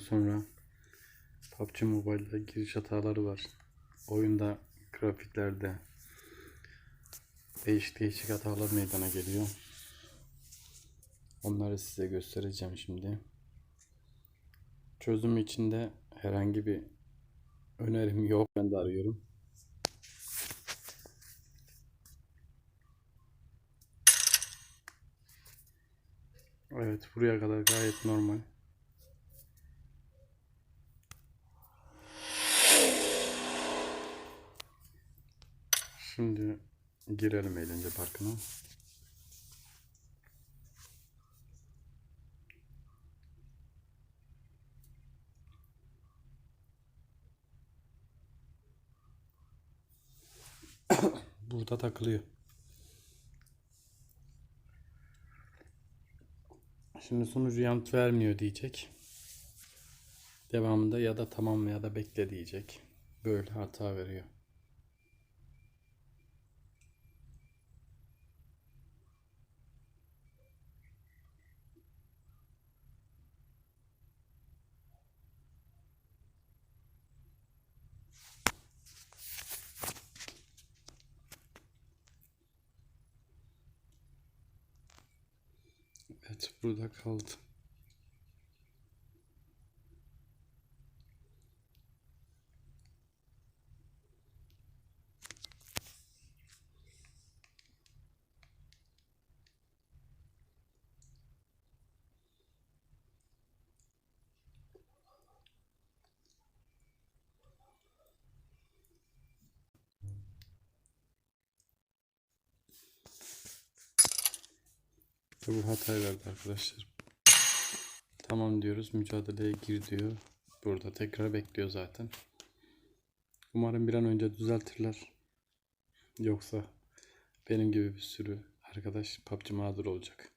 sonra PUBG Mobile'da giriş hataları var. Oyunda grafiklerde değişik değişik hatalar meydana geliyor. Onları size göstereceğim şimdi. Çözüm içinde herhangi bir önerim yok. Ben de arıyorum. Evet buraya kadar gayet normal. Şimdi girelim eğlence parkına. Burada takılıyor. Şimdi sonucu yanıt vermiyor diyecek. Devamında ya da tamam ya da bekle diyecek. Böyle hata veriyor. Evet burada kaldı. Bu hatayı verdi arkadaşlar. Tamam diyoruz. Mücadeleye gir diyor. Burada tekrar bekliyor zaten. Umarım bir an önce düzeltirler. Yoksa benim gibi bir sürü arkadaş PUBG mağdur olacak.